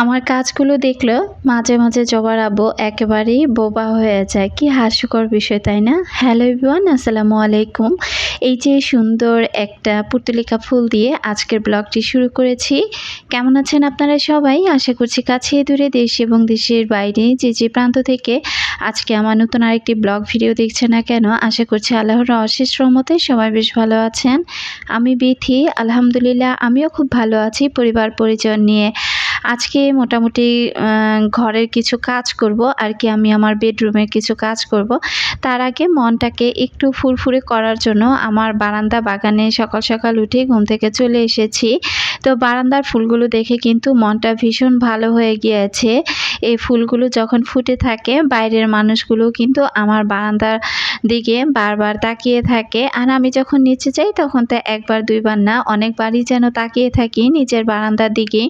আমার কাজগুলো দেখল, মাঝে মাঝে জবার আব্বু একেবারেই বোবা হয়ে যায়। কি হাস্যকর বিষয়, তাই না? হ্যালো ইভান আসসালামু আলাইকুম। এই যে সুন্দর একটা পুতলিকা ফুল দিয়ে আজকের ব্লগটি শুরু করেছি। কেমন আছেন আপনারা সবাই? আশা করছি কাছে দূরে দেশ এবং দেশের বাইরে যে যে প্রান্ত থেকে আজকে আমার নতুন আরেকটি ব্লগ ভিডিও দেখছে না কেন, আশা করছি আল্লাহর অশেষ রহমতে সবাই বেশ ভালো আছেন। আমি বিথি আলহামদুলিল্লাহ, আমিও খুব ভালো আছি। পরিবার পরিজন নিয়ে আজকে মোটামুটি ঘরের কিছু কাজ করব, আর কি আমি আমার বেডরুমের কিছু কাজ করব। তার আগে মনটাকে একটু ফুরফুরে করার জন্য আমার বারান্দা বাগানে সকাল সকাল উঠে ঘুম থেকে চলে এসেছি। তো বারান্দার ফুলগুলো দেখে কিন্তু মনটা ভীষণ ভালো হয়ে গিয়েছে। এই ফুলগুলো যখন ফুটে থাকে, বাইরের মানুষগুলো কিন্তু আমার বারান্দার দিকে বারবার তাকিয়ে থাকে। আর আমি যখন নিচে যাই, তখন তো একবার, দুইবার না, অনেকবারই যেন তাকিয়ে থাকি নিজের বারান্দার দিকে।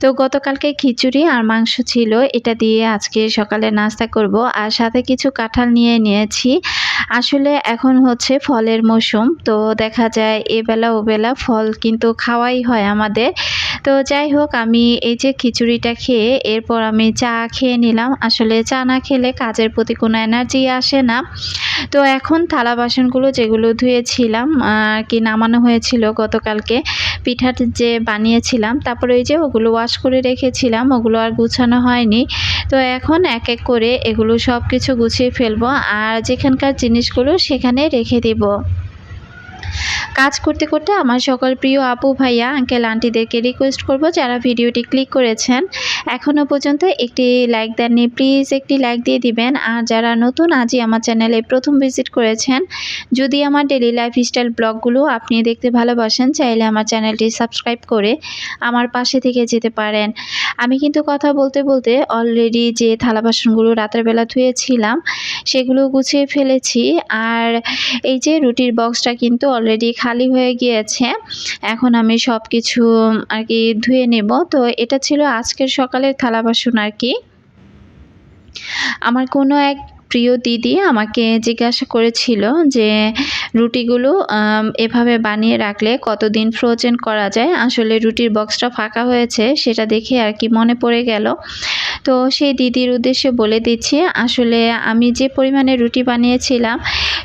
তো গতকালকে খিচুড়ি আর মাংস ছিল, এটা দিয়ে আজকে সকালে নাস্তা করব। আর সাথে কিছু কাঁঠাল নিয়ে নিয়েছি। আসলে এখন হচ্ছে ফলের মৌসুম, তো দেখা যায় এবেলা ওবেলা ফল কিন্তু খাওয়াই হয় আমাদের। তো যাই হোক, আমি এই যে খিচুড়িটা খেয়ে এরপর আমি চা খেয়ে নিলাম। আসলে চা না খেলে কাজের প্রতি কোনো এনার্জি আসে না। তো এখন থালা বাসনগুলো যেগুলো ধুয়েছিলাম আর কি নামানো হয়েছিল গতকালকে পিঠা যে বানিয়েছিলাম, তারপরে ওই যে ওগুলো ওয়াশ করে রেখেছিলাম, ওগুলো আর গুছানো হয়নি। তো এখন এক এক করে এগুলো সব কিছু গুছিয়ে ফেলব আর যেখানকার জিনিসগুলো সেখানে রেখে দেব। কাজ করতে করতে আমার সকল প্রিয় আপু, ভাইয়া আঙ্কেল আন্টিদেরকে রিকোয়েস্ট করব যারা ভিডিওটি ক্লিক করেছেন। এখনও পর্যন্ত একটি লাইক দেননি প্লিজ একটি লাইক দিয়ে দিবেন। আর যারা নতুন, আজই আমার চ্যানেলে প্রথম ভিজিট করেছেন, যদি আমার ডেলি লাইফস্টাইল ব্লগগুলো আপনি দেখতে ভালোবাসেন, চাইলে আমার চ্যানেলটি সাবস্ক্রাইব করে আমার পাশে থেকে যেতে পারেন। আমি কিন্তু কথা বলতে বলতে অলরেডি যে থালা বাসনগুলো রাতের বেলা ধুয়েছিলাম সেগুলো গুছিয়ে ফেলেছি। আর এই যে রুটির বক্সটা কিন্তু অলরেডি খালি হয়ে গিয়েছে। এখন আমি সব কিছু আর কি ধুয়ে নেব। তো এটা ছিল আজকের সকালের থালা বাসন আর কি। আমার কোনো এক প্রিয় দিদি আমাকে জিজ্ঞাসা করেছিল যে, রুটিগুলো এভাবে বানিয়ে রাখলে কতদিন ফ্রোজেন করা যায়? আসলে রুটির বক্সটা ফাঁকা হয়েছে, সেটা দেখে আর কি মনে পড়ে গেল। তো সেই দিদির উদ্দেশ্যে বলে দিচ্ছি, আসলে আমি যে পরিমাণে রুটি বানিয়েছিলাম,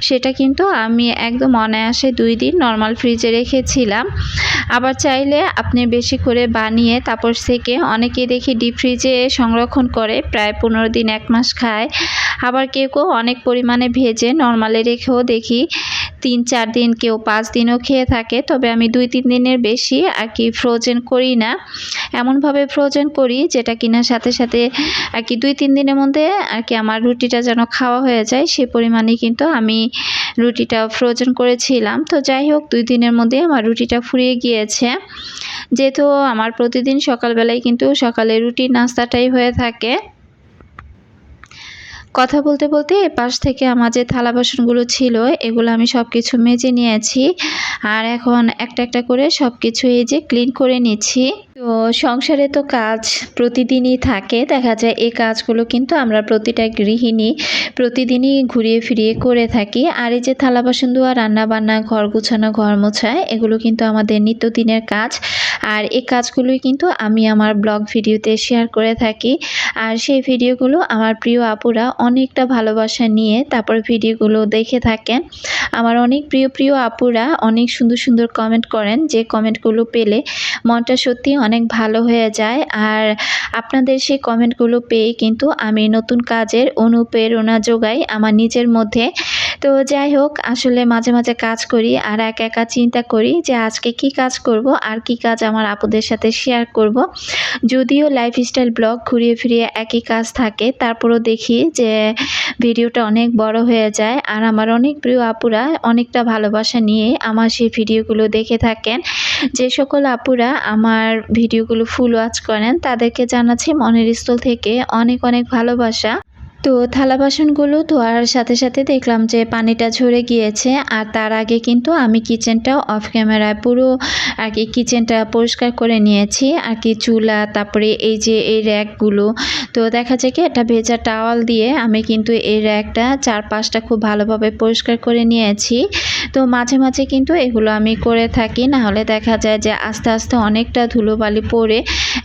সেটা কিন্তু আমি একদম অনায়াসে দুই দিন নর্মাল ফ্রিজে রেখেছিলাম। আবার চাইলে আপনি বেশি করে বানিয়ে তারপর থেকে অনেকে দেখি ডিপ ফ্রিজে সংরক্ষণ করে, প্রায় পনেরো দিন এক মাস খায়। আবার কেউ কেউ অনেক পরিমাণে ভেজে নর্মালে রেখেও দেখি তিন চার দিন কেউ পাঁচ দিনও খেয়ে থাকে, তবে আমি দুই তিন দিনের বেশি আর কি ফ্রোজেন করি না। এমনভাবে ফ্রোজেন করি যেটা কিনার সাথে সাথে আর কি দুই, তিন দিনের মধ্যে আর কি আমার রুটিটা যেন খাওয়া হয়ে যায়, সে পরিমাণে কিন্তু আমি রুটিটা ফ্রোজেন করেছিলাম। তো যাই হোক, দুই দিনের মধ্যে আমার রুটিটা ফুরিয়ে গিয়েছে। যেহেতু আমার প্রতিদিন সকালবেলায় কিন্তু সকালে রুটির নাস্তাটাই হয়ে থাকে। কথা বলতে বলতে পাশ থেকে আমার যে থালা বাসনগুলো ছিল, এগুলো আমি সব কিছু মেজে নিয়েছি। আর এখন একটা একটা করে সব কিছু এই যে ক্লিন করে নিচ্ছি। তো সংসারে তো কাজ প্রতিদিনই থাকে। দেখা যায় এই কাজগুলো কিন্তু আমরা প্রতিটা গৃহিণী প্রতিদিনই ঘুরিয়ে ফিরিয়ে করে থাকি। আর এই যে থালা বাসন ধোয়া রান্না বান্না ঘর গুছানো, ঘর মোছা এগুলো কিন্তু আমাদের নিত্যদিনের কাজ। আর এই কাজগুলোই কিন্তু আমি আমার ব্লগ ভিডিওতে শেয়ার করে থাকি। আর সেই ভিডিওগুলো আমার প্রিয় আপুরা অনেকটা ভালোবাসা নিয়ে তারপর ভিডিওগুলো দেখে থাকেন। আমার অনেক প্রিয় প্রিয় আপুরা অনেক সুন্দর সুন্দর কমেন্ট করেন। যে কমেন্টগুলো পেলে মনটা সত্যি অনেক ভালো হয়ে যায়। আর আপনাদের সেই কমেন্টগুলো পেয়ে কিন্তু আমি নতুন কাজের অনুপ্রেরণা যোগাই আমার নিজের মধ্যে। তো যাই হোক, আসলে মাঝে মাঝে কাজ করি আর একা একা চিন্তা করি যে আজকে কি কাজ করব আর কি কাজ আমার আপুদের সাথে শেয়ার করব। যদিও লাইফস্টাইল ব্লগ ঘুরিয়ে ফিরিয়ে একই কাজ থাকে, তারপরও দেখি যে ভিডিওটা অনেক বড় হয়ে যায়। আর আমার অনেক প্রিয় আপুরা অনেকটা ভালোবাসা নিয়ে আমার সেই ভিডিওগুলো দেখে থাকেন। যে সকল আপুরা আমার ভিডিওগুলো ফুল ওয়াচ করেন, তাদেরকে জানাচ্ছি মনের স্থল থেকে অনেক অনেক ভালোবাসা। তো থালা বাসনগুলো ধোয়ার সাথে সাথে দেখলাম যে পানিটা ঝরে গিয়েছে আর তার আগে কিন্তু আমি কিচেনটা অফ ক্যামেরায় পুরো আর কি কিচেনটা পরিষ্কার করে নিয়েছি আর কি চুলা, তারপরে এই যে এই র্যাকগুলো। তো দেখা যায় কি একটা ভেজা টাওয়াল দিয়ে আমি কিন্তু এই র্যাকটা চার পাঁচটা খুব ভালোভাবে পরিষ্কার করে নিয়েছি। তো মাঝে মাঝে কিন্তু এগুলো আমি করে থাকি না হলে দেখা যায় যে আস্তে আস্তে অনেকটা ধুলোবালি পড়ে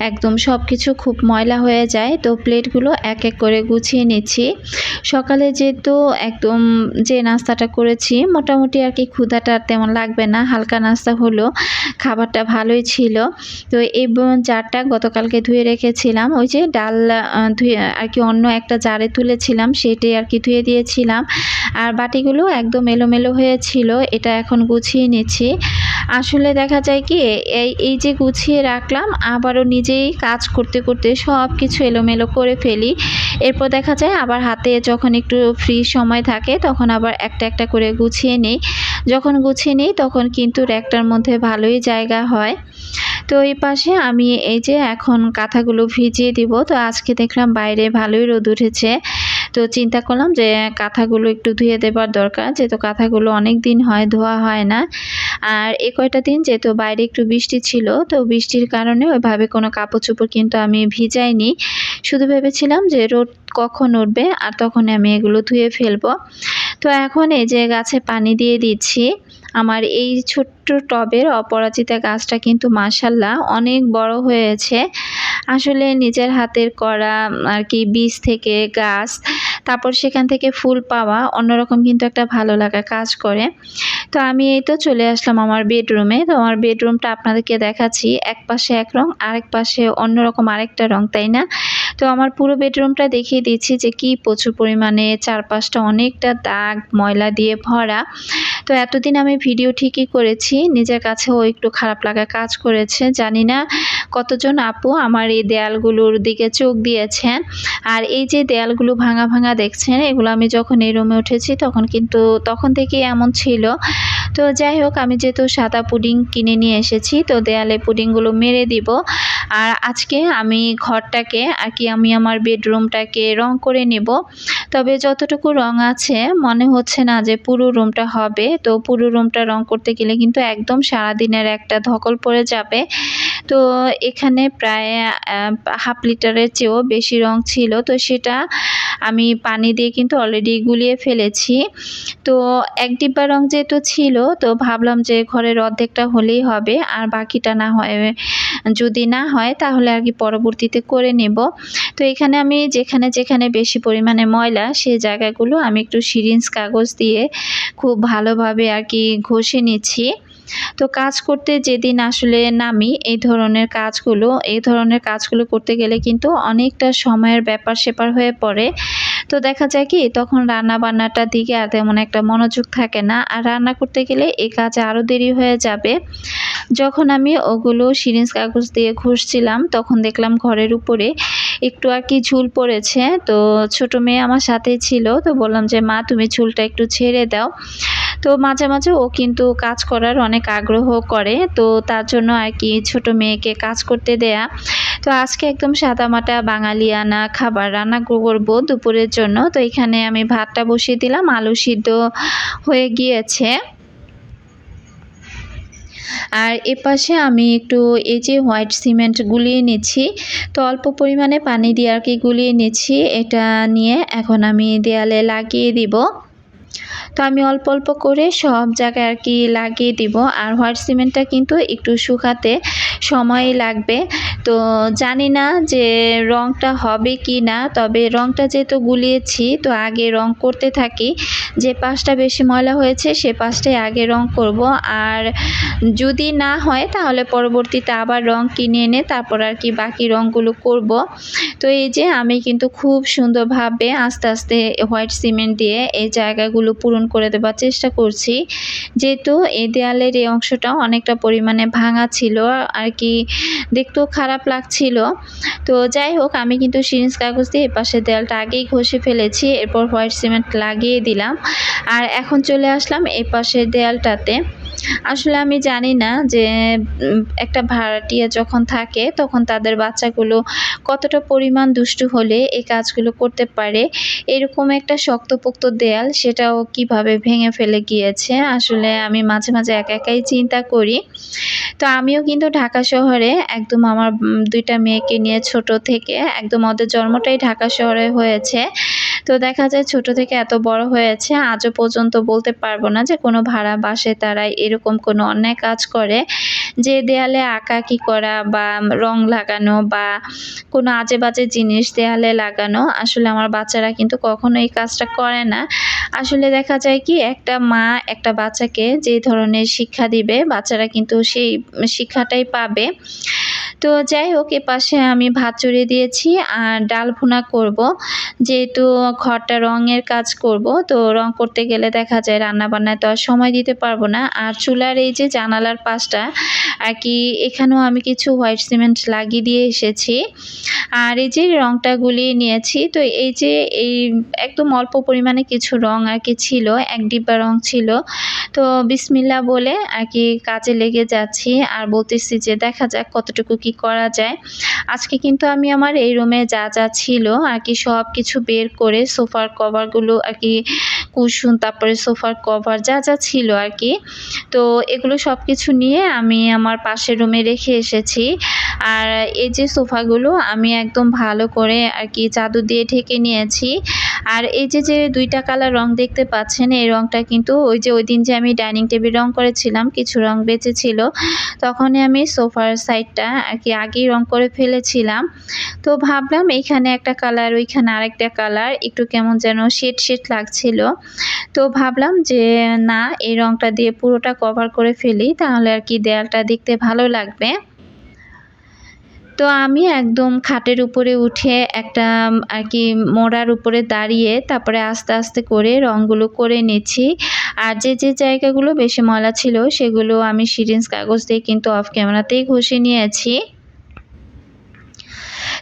একদম সব কিছু খুব ময়লা হয়ে যায়। তো প্লেটগুলো এক এক করে গুছিয়ে নিচ্ছি। সকালে যেহেতু একদম যে নাস্তাটা করেছি, মোটামুটি আর কি ক্ষুধাটা তেমন লাগবে না, হালকা নাস্তা হলো, খাবারটা ভালোই ছিল। তো এই জারটা গতকালকে ধুয়ে রেখেছিলাম, ওই যে ডাল ধুয়ে আর কি অন্য একটা জারে তুলেছিলাম, সেটাই আর কি ধুয়ে দিয়েছিলাম। আর বাটিগুলো একদম এলোমেলো হয়েছিল, এটা এখন গুছিয়ে নিচ্ছি। আসলে দেখা যায় কি, এই এই যে গুছিয়ে রাখলাম, আবারও নিজেই কাজ করতে করতে সব কিছু এলোমেলো করে ফেলি। এরপর দেখা যায় আবার হাতে যখন একটু ফ্রি সময় থাকে, তখন আবার একটা একটা করে গুছিয়ে নিই। যখন গুছিয়ে নিই, তখন কিন্তু র্যাকটার মধ্যে ভালোই জায়গা হয়। তো এই পাশে আমি এই যে এখন কাঁথাগুলো ভিজিয়ে দিব। তো আজকে দেখলাম বাইরে ভালোই রোদ উঠেছে। তো চিন্তা করলাম যে কাঁথাগুলো একটু ধুয়ে দেবার দরকার, যেহেতু কাঁথাগুলো অনেক দিন হয়, ধোয়া হয় না। আর এ কয়টা দিন যেহেতু বাইরে একটু বৃষ্টি ছিল, তো বৃষ্টির কারণে ওইভাবে কোনো কাপড় চোপড় কিন্তু আমি ভিজাইনি। শুধু ভেবেছিলাম যে রোদ কখন উঠবে আর তখন আমি এগুলো ধুয়ে ফেলব। তো এখন এই যে গাছে পানি দিয়ে দিচ্ছি, আমার এই ছোট্ট টবের অপরাজিতা গাছটা কিন্তু মাসাল্লাহ অনেক বড় হয়েছে। আসলে নিজের হাতের করা আর কি বীজ থেকে গাছ, তারপর সেখান থেকে ফুল পাওয়া অন্যরকম কিন্তু একটা ভালো লাগা কাজ করে। তো আমি এই তো চলে আসলাম আমার বেডরুমে তো আমার বেডরুমটা আপনাদেরকে দেখাচ্ছি, এক পাশে এক রং, আরেক পাশে অন্যরকম আরেকটা রং, তাই না? তো আমার পুরো বেডরুমটা দেখিয়ে দিচ্ছি যে কি প্রচুর পরিমাণে চারপাশটা অনেকটা দাগ, ময়লা দিয়ে ভরা। তো এতদিন আমি ভিডিও ঠিকই করেছি, নিজের কাছেও একটু খারাপ লাগা কাজ করেছে, জানি না কতজন আপু আমার এই দেয়ালগুলোর দিকে চোখ দিয়েছেন। আর এই যে দেয়ালগুলো ভাঙা ভাঙা দেখছেন, এগুলো আমি যখন এই রুমে উঠেছি তখন কিন্তু তখন থেকেই এমন ছিল। তো যাই হোক, আমি যেহেতু সাদা পুডিং কিনে নিয়ে এসেছি, তো দেয়ালে পুডিংগুলো মেরে দিব। আর আজকে আমি ঘরটাকে আর কি আমি আমার বেডরুমটাকে রং করে নেব। তবে যতটুকু রং আছে, মনে হচ্ছে না যে পুরো রুমটা হবে। তো পুরো রুমটা রং করতে গেলে কিন্তু একদম সারাদিনের একটা ধকল পড়ে যাবে। তো এখানে প্রায় হাফ লিটারের চেয়েও বেশি রং ছিল। তো সেটা আমি পানি দিয়ে কিন্তু অলরেডি গুলিয়ে ফেলেছি। তো এক ডিব্বা রং যেহেতু ছিল, তো ভাবলাম যে ঘরের অর্ধেকটা হলেই হবে। আর বাকিটা না হয়, যদি না হয় তাহলে আর কি পরবর্তীতে করে নেব। তো এখানে আমি যেখানে যেখানে বেশি পরিমাণে ময়লা সেই জায়গাগুলো আমি একটু সিরিঞ্জ কাগজ দিয়ে খুব ভালোভাবে আর কি ঘষে নিচ্ছি। তো কাজ করতে যেদিন আসলে নামি, এই ধরনের কাজগুলো, এই ধরনের কাজগুলো করতে গেলে কিন্তু অনেকটা সময়ের ব্যাপার সেপার হয়ে পড়ে। তো দেখা যায় কি, তখন রান্না বান্নাটার দিকে আর তেমন একটা মনোযোগ থাকে না। আর রান্না করতে গেলে এই কাজে আরও দেরি হয়ে যাবে। যখন আমি ওগুলো সিরিঞ্জ কাগজ দিয়ে ঘষছিলাম, তখন দেখলাম ঘরের উপরে একটু আর কি ঝুল পড়েছে। তো ছোট মেয়ে আমার সাথেই ছিল। তো বললাম যে, মা, তুমি ঝুলটা একটু ছেড়ে দাও। তো মাঝে মাঝে ও কিন্তু কাজ করার অনেক আগ্রহ করে। তো তার জন্য আর কি ছোট মেয়েকে কাজ করতে দেয়া। তো আজকে একদম সাদামাটা, বাঙালিয়ানা খাবার রান্না করব দুপুরের জন্য। তো এখানে আমি ভাতটা বসিয়ে দিলাম, আলু সিদ্ধ হয়ে গিয়েছে। আর এপাশে আমি একটু এই যে হোয়াইট সিমেন্ট গুলিয়ে নিচ্ছি, তো অল্প পরিমাণে পানি দিয়ে আর কি গুলিয়ে নিচ্ছি। এটা নিয়ে এখন আমি দেয়ালে লাগিয়ে দিব। তো আমি অল্প অল্প করে সব জায়গায় আর কি লাগিয়ে দিব। আর হোয়াইট সিমেন্টটা কিন্তু একটু শুকাতে সময় লাগবে। তো জানি না যে রংটা হবে কি না, তবে রংটা যেহেতু গুলিয়েছি, তো আগে রং করতে থাকি। যে পাশটা বেশি ময়লা হয়েছে, সে পাশটাই আগে রং করব। আর যদি না হয়, তাহলে পরবর্তীতে আবার রং কিনে এনে তারপর আর কি বাকি রংগুলো করব। তো এই যে আমি কিন্তু খুব সুন্দরভাবে আস্তে আস্তে হোয়াইট সিমেন্ট দিয়ে এই জায়গাগুলো পূরণ করে দেবার চেষ্টা করছি। যেহেতু এই দেয়ালের এই অংশটা অনেকটা পরিমাণে ভাঙা ছিল, আর কি দেখতেও খারাপ লাগছিল। তো যাই হোক, আমি কিন্তু সিরিঞ্জ কাগজ দিয়ে এ পাশের দেয়ালটা আগেই ঘষে ফেলেছি, এরপর হোয়াইট সিমেন্ট লাগিয়ে দিলাম। আর এখন চলে আসলাম এ পাশের দেয়ালটাতে। আসলে আমি জানি না যে একটা ভাড়াটিয়া যখন থাকে তখন তাদের বাচ্চাগুলো কতটা পরিমাণ দুষ্টু হলে এই কাজগুলো করতে পারে। এরকম একটা শক্তপোক্ত দেয়াল সেটাও কীভাবে ভেঙে ফেলে গিয়েছে, আসলে আমি মাঝে মাঝে একা একাই চিন্তা করি। তো আমিও কিন্তু ঢাকা শহরে একদম আমার দুইটা মেয়েকে নিয়ে ছোট থেকে একদম ওদের জন্মটাই ঢাকা শহরে হয়েছে। তো দেখা যায় ছোট থেকে এত বড় হয়েছে, আজও পর্যন্ত বলতে পারব না যে কোনো ভাড়া বাসে তারা এরকম কোনো অন্যায় কাজ করে যে দেয়ালে আঁকাকি করা বা রং লাগানো বা কোনো আজে বাজে জিনিস দেয়ালে লাগানো। আসলে আমার বাচ্চারা কিন্তু কখনো এই কাজটা করে না। আসলে দেখা যায় কি একটা মা একটা বাচ্চাকে যে ধরনের শিক্ষা দিবে, বাচ্চারা কিন্তু সেই শিক্ষাটাই পাবে। তো যাই হোক এ পাশে আমি ভাত চড়িয়ে দিয়েছি আর ডাল ভুনা করব। যেহেতু ঘরটা রঙের কাজ করব, তো রং করতে গেলে দেখা যায় রান্না বান্নায় তো আর সময় দিতে পারব না। আর চুলার এই যে জানালার পাশটা, আর কি এখানেও আমি কিছু হোয়াইট সিমেন্ট লাগিয়ে দিয়ে এসেছি। আর এই যে রংটা গুলিয়ে নিয়েছি, তো এই যে এই একদম অল্প পরিমাণে কিছু রং আর কি ছিল, এক ডিব্বা রং ছিল। তো বিসমিল্লা বলে আর কি কাজে লেগে যাচ্ছি আর বলতেছি যে দেখা যাক কতটুকু কি করা যায়? আজকে কিন্তু আমি আমার এই রুমে যা যা ছিল আর কি সব কিছু বের করে সোফার কভারগুলো আর কি কুশন, তারপরে সোফার কভার যা যা ছিল আর কি, তো এগুলো সব কিছু নিয়ে আমি আমার পাশের রুমে রেখে এসেছি। আর এই যে সোফাগুলো আমি একদম ভালো করে আর কি চাদর দিয়ে ঢেকে নিয়েছি। আর এই যে যে দুইটা কালার রং দেখতে পাচ্ছেন, এই রংটা কিন্তু ওই যে ওই দিন যে আমি ডাইনিং টেবিল রং করেছিলাম, কিছু রং বেঁচে ছিল, তখনই আমি সোফার সাইডটা আর কি আগেই রং করে ফেলেছিলাম। তো ভাবলাম এইখানে একটা কালার ওইখানে আরেকটা কালার একটু কেমন যেন শেড শেড লাগছিল। তো ভাবলাম যে না, এই রংটা দিয়ে পুরোটা কভার করে ফেলি, তাহলে আর কি দেয়ালটা দেখতে ভালো লাগবে। তো আমি একদম খাটের উপরে উঠে একটা আর কি মোড়ার উপরে দাঁড়িয়ে তারপরে আস্তে আস্তে করে রঙগুলো করে নিচ্ছি আর যে যে জায়গাগুলো বেশি ময়লা ছিল সেগুলো আমি সিরিঞ্জ কাগজ দিয়ে কিন্তু অফ ক্যামেরাতেই ঘষে নিয়েছি।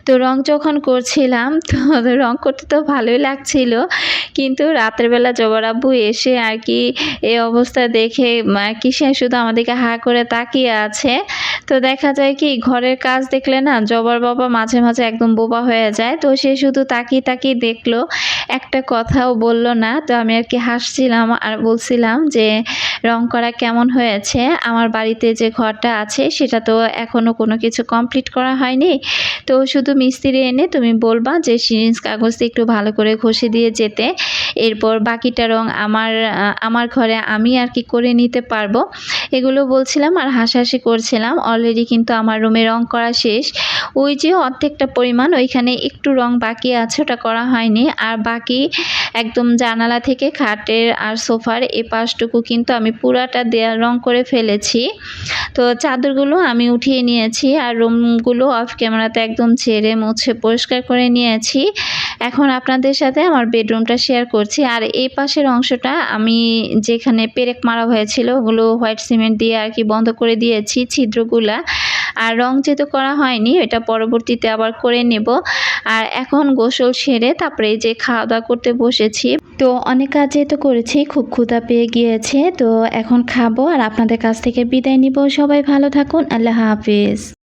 তো রং যখন করছিলাম, তো রং করতে তো ভালোই লাগছিল। কিন্তু রাতের বেলা জবার আব্বু এসে আর কি এই অবস্থা দেখে আর কি সে শুধু আমাদেরকে হা করে তাকিয়ে আছে। তো দেখা যায় কি, ঘরের কাজ দেখলে না জবার বাবা মাঝে মাঝে একদম বোবা হয়ে যায়। তো সে শুধু তাকিয়ে তাকিয়ে দেখল, একটা কথাও বলল না। তো আমি আর কি হাসছিলাম আর বলছিলাম যে, রং করা কেমন হয়েছে? আমার বাড়িতে যে ঘরটা আছে সেটা তো এখনও কোনো কিছু কমপ্লিট করা হয়নি। তো শুধু মিস্ত্রি এনে তুমি বলবা যে, সিরিঞ্জ কাগজ দিয়ে একটু ভালো করে ঘষে দিয়ে যেতে। এরপর বাকিটা রং আমার আমার ঘরে আমি আর কি করে নিতে পারব? এগুলো বলছিলাম আর হাসাহাসি করছিলাম। অলরেডি কিন্তু আমার রুমে রং করা শেষ। ওই যে অর্ধেকটা পরিমাণ, ওইখানে একটু রং বাকি আছে, ওটা করা হয়নি। আর বাকি একদম জানালা থেকে খাটের আর সোফার এ পাশটুকু কিন্তু আমি পুরাটা দেয়াল রং করে ফেলেছি। তো চাদরগুলো আমি উঠিয়ে নিয়েছি আর রুমগুলো অফ ক্যামেরাতে একদম ছেড়ে মুছে পরিষ্কার করে নিয়েছি। এখন আপনাদের সাথে আমার বেডরুমটা শেয়ার করছি। আর এই পাশের অংশটা আমি যেখানে পেরেক মারা হয়েছিল, ওগুলো হোয়াইট সিমেন্ট দিয়ে আর কি বন্ধ করে দিয়েছি ছিদ্রগুলা। আর রং যেহেতু করা হয়নি, এটা পরবর্তীতে আবার করে নেব। আর এখন গোসল সেরে তারপরে যে খাওয়া দাওয়া করতে বসেছি। তো অনেক কাজ যেহেতু করেছি, খুব ক্ষুধা পেয়ে গিয়েছে। তো এখন খাব আর আপনাদের কাছ থেকে বিদায় নিব। সবাই ভালো থাকুন, আল্লাহ হাফিজ।